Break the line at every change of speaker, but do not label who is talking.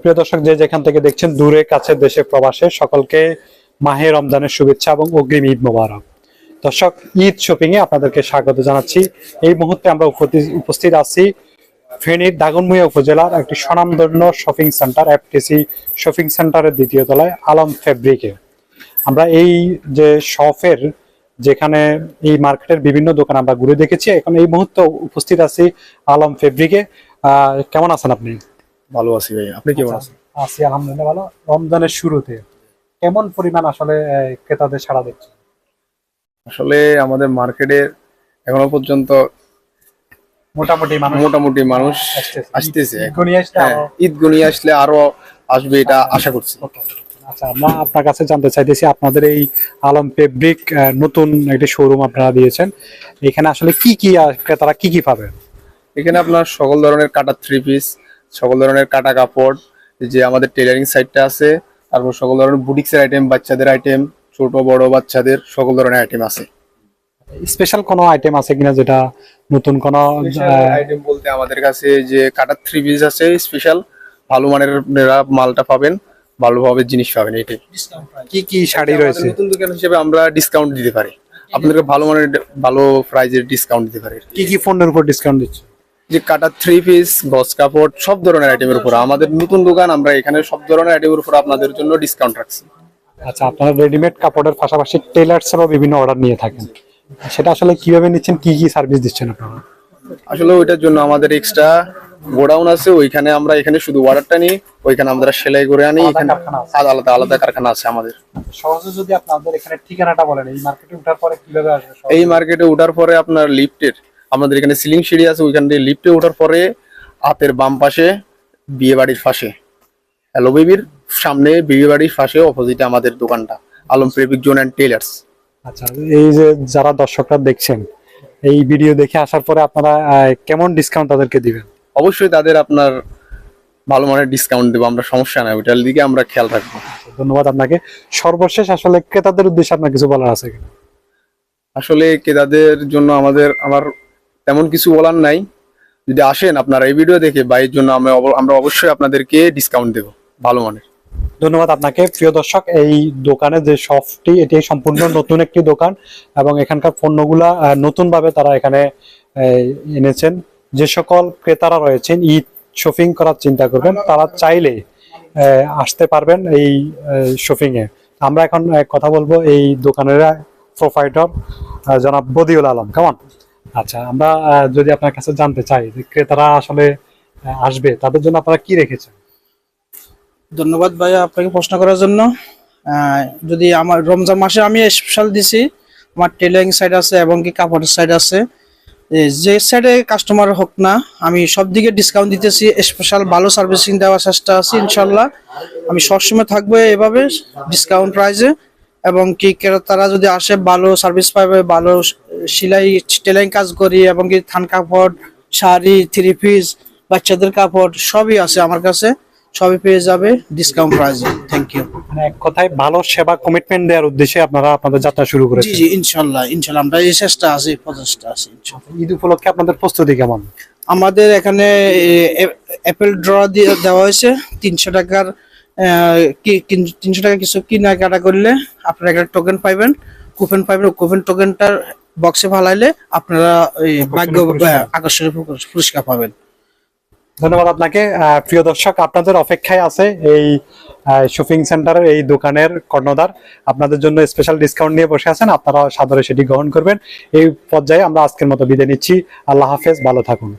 প্রিয় দর্শক, যে যেখান থেকে দেখছেন, দূরে, কাছে, দেশে, প্রবাসে, সকলকে মাহে রমজানের শুভেচ্ছা এবং অগ্রিম ঈদ মোবারক। দর্শক, ঈদ শপিং এ আপনাদেরকে স্বাগত জানাচ্ছি। এই মুহূর্তে আমরা উপস্থিত আছি ফেনীর দাগনভূঞা উপজেলার একটি স্বনামধন্য শপিং সেন্টার এফটিসি শপিং সেন্টারের দ্বিতীয় তলায় আলম ফেব্রিকে আমরা এই যে শপের যেখানে এই মার্কেটের বিভিন্ন দোকান আমরা ঘুরে দেখেছি, এখন এই মুহূর্তে উপস্থিত আছি আলম ফেব্রিকে কেমন আছেন আপনি?
ভালো আছি ভাই। আপনি কেমন আছেন?
আছি আলহামদুলিল্লাহ ভালো। রমজানের শুরুতে কেমন পরিমাণ আসলে ক্রেতাদের সাড়া দিচ্ছে?
আসলে আমাদের মার্কেটে এখনও পর্যন্ত
মোটামুটি মানুষ
মোটামুটি মানুষ
আসতেছে। ঈদ আসলে
হ্যাঁ,
আরো-
গুনিয়ে আসলে আরও আসবে এটা আশা করছি।
আচ্ছা আমরা আপনার কাছে জানতে চাইতেছি আপনাদের এই আলম ফেব্রিক নতুন একটি শোরুম আপনারা দিয়েছেন। এখানে আসলে কি কি ক্রেতারা কি কি পাবেন?
এখানে আপনার সকল ধরনের কাটা থ্রি পিস সকল ধরনের কাটা কাপড় যে আমাদের টেলারিং সাইডটা আছে তারপর সকল ধরনের বুটিক্সের আইটেম বাচ্চাদের আইটেম ছোট বড় বাচ্চাদের সকল ধরনের আইটেম আছে।
স্পেশাল কোনো আইটেম আছে কিনা যেটা নতুন কোনো
আইটেম বলতে আমাদের কাছে যে কাটা থ্রি পিস আছে স্পেশাল ভালো মানের মালটা পাবেন ভালোভাবে জিনিস পাবেন এটাই
কি কি শাড়ি রয়েছে?
নতুন দোকান হিসেবে আমরা ডিসকাউন্ট দিতে পারি। আপনাদেরকে ভালো মানের ভালো প্রাইজের ডিসকাউন্ট দিতে পারি।
কি কি ফোনের উপর ডিসকাউন্ট দিচ্ছে?
যে কাটা থ্রি পিস গস কাপড় সব ধরনের আইটেমের উপর। আমাদের নতুন দোকান আমরা এখানে সব ধরনের আইটেমের উপর আপনাদের জন্য ডিসকাউন্ট রাখছি।
আচ্ছা আপনারা রেডিমেড কাপড়ের পাশাপাশি টেলার্স এরও বিভিন্ন অর্ডার নিয়ে থাকেন। সেটা আসলে কীভাবে নিচ্ছেন কি কি সার্ভিস দিচ্ছেন আপনারা?
আসলে ওইটার জন্য আমাদের এক্সট্রা গোডাউন আছে ওইখানে আমরা এখানে শুধু অর্ডারটা নিই ওইখানে আমরা সেলাই করে আনি
আলাদা
এখানে আলাদা আলাদা কারখানা আছে আমাদের।
সহজে যদি আপনাদের এখানে ঠিকানাটা বলেন এই মার্কেটে ওঠার পরে কীভাবে আসবে
এই মার্কেটে ওঠার পরে আপনার লিফটের আমাদের এখানে সিলিং সিঁড়ি আছে ওইখান দিয়ে লিফটে ওঠার পরে হাতের বাম পাশে বিয়ে বাড়ির পাশে হ্যালো বেবির সামনে বিয়ে বাড়ির পাশে অপোজিটে আমাদের দোকানটা আলম প্রেবিক জোন অ্যান্ড টেলার্স
আচ্ছা এই যে যারা দর্শকরা দেখছেন এই ভিডিও দেখে আসার পরে আপনারা কেমন ডিসকাউন্ট তাদেরকে দিবেন?
অবশ্যই তাদের আপনার ভালো মানের ডিসকাউন্ট দেবো আমরা সমস্যা নাই ওইটার দিকে আমরা খেয়াল রাখব।
ধন্যবাদ আপনাকে। সর্বশেষ আসলে ক্রেতাদের উদ্দেশ্যে আপনার কিছু বলার আছে
আসলে ক্রেতাদের জন্য আমাদের আমার তেমন কিছু বলার নাই। যদি আসেন আপনারা এই ভিডিও দেখে বাইরের জন্য আমরা অব- আমরা অবশ্যই আপনাদেরকে ডিসকাউন্ট দেবো ভালো মানের।
ধন্যবাদ আপনাকে। প্রিয় দর্শক এই দোকানে যে শপটি এটি সম্পূর্ণ নতুন একটি দোকান এবং এখানকার পণ্যগুলা নতুন ভাবে তারা এখানে এনেছেন। যে সকল ক্রেতারা রয়েছেন ঈদ শপিং করার চিন্তা করবেন তারা চাইলে আসতে পারবেন এই শপিং এ। আমরা এখন কথা বলব এই দোকানের প্রোপাইটর জনাব বদিউল আলম। কেমন আচ্ছা আমরা যদি আপনার কাছে জানতে চাই যে ক্রেতারা আসলে আসবে, তাদের জন্য আপনারা কি রেখেছেন?
ধন্যবাদ ভাইয়া আপনাকে প্রশ্ন করার জন্য। যদি আমার রমজান মাসে আমি স্পেশাল দিছি, আমার টেলারিং সাইড আছে এবং কি কাপড়ের সাইড আছে যে সাইডে কাস্টমার হোক না, আমি সব দিকে ডিসকাউন্ট দিতেছি স্পেশাল ভালো সার্ভিসিং দেওয়ার চেষ্টা আছে, ইনশাল্লাহ। আমি সবসময় থাকব এভাবে ডিসকাউন্ট প্রাইজে এবং কি তারা যদি আসে ভালো সার্ভিস পাবে ভালো সেলাই টেলারিং কাজ করি এবং কি থান কাপড় শাড়ি থ্রি পিস বাচ্চাদের কাপড় সবই আছে আমার কাছে সবই পেয়ে যাবে ডিসকাউন্ট প্রাইসে থ্যাংক ইউ
মানে এক কথায় ভালো সেবা কমিটমেন্ট দেওয়ার উদ্দেশ্যে আপনারা আপনাদের যাত্রা শুরু
জি
করেছেন।
জি ইনশাল্লাহ ইনশাল্লাহ আমরা এই চেষ্টা আছি প্রচেষ্টা আছি ইনশাল্লাহ।
ঈদ উপলক্ষে আপনাদের প্রস্তুতি কেমন?
আমাদের এখানে অ্যাপেল ড্র দিয়ে দেওয়া হয়েছে তিনশো টাকার তিনশো টাকা কিছু কিনা কাটা করলে আপনারা একটা টোকেন পাইবেন। কুপন পাইবেন। কুপন টোকেনটার বক্সে ফালাইলে আপনারা ভাগ্য আকর্ষণীয় পুরস্কার পাবেন।
ধন্যবাদ আপনাকে। প্রিয় দর্শক আপনাদের অপেক্ষায় আছে এই শপিং সেন্টারের এই দোকানের কর্ণধার। আপনাদের জন্য স্পেশাল ডিসকাউন্ট নিয়ে বসে আছেন। আপনারা সাদরে সেটি গ্রহণ করবেন। এই পর্যায়ে আমরা আজকের মতো বিদায় নিচ্ছি। আল্লাহ হাফেজ। ভালো থাকুন।